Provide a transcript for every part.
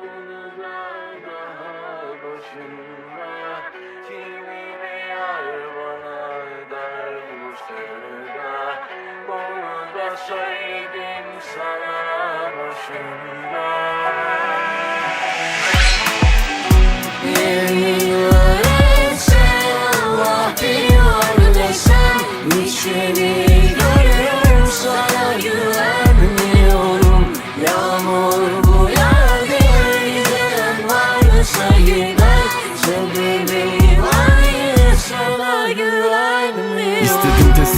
konular daha başında. Kimine yar bana dar bu sevda. Bunu da söyledim sana başında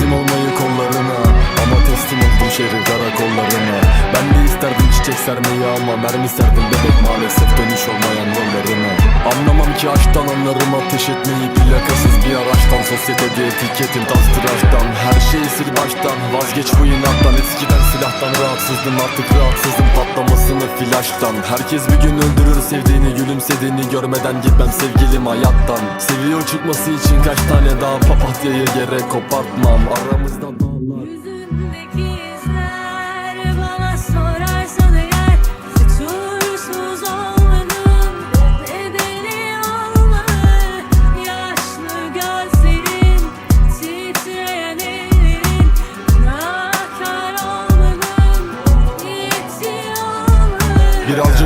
teslim olmayı kollarına. Ama teslim oldum şehrin karakollarına. Ben de isterdim çiçek sermeyi ama Mermi serdim. Bebek maalesef dönüş Anlamam ki aşktan anlarım ateş etmeyi Plakasız bir araçtan Sosyetede etiketim tas tıraştan. Her şeyi sil baştan Vazgeç bu inattan. Eskiden silahtan rahatsızdım artık rahatsızım Patlamasını flaştan. Herkes bir gün öldürür sevdiğini Gülümsediğini görmeden gitmem sevgilim hayattan. Seviyor çıkması için kaç tane daha papatyayı yere kopartmam. Aramızda dağlar. Yüzündeki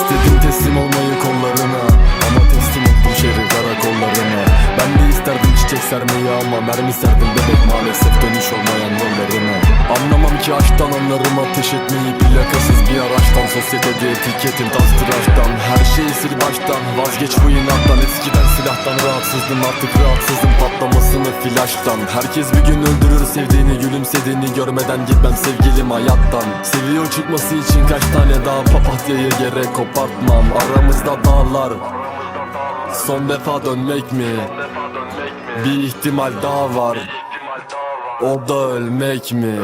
İstedim teslim olmayı kollarına. Ama teslim oldum şehrin karakollarına. Ben de isterdim çiçek sermeyi ama Mermi serdim. Bebek maalesef dönüş olmayan yollarına. Anlamam ki aşktan anlarım ateş etmeyi. Plakasız bir araçtan Sosyetede etiketim. Tas tıraştan Her şeyi sil baştan. Vazgeç bu inattan Eskiden silahtan rahatsızdım. Artık rahatsızım Patlamasını flaştan. Herkes bir gün öldürür sevdiğini Gülümsediğini görmeden gitmem sevgilim hayattan. Seviyor çıkması için kaç tane daha papatyayı yere kopartmam. Aramızda dağlar. Son defa dönmek mi? Bir ihtimal daha var. O da ölmek mi?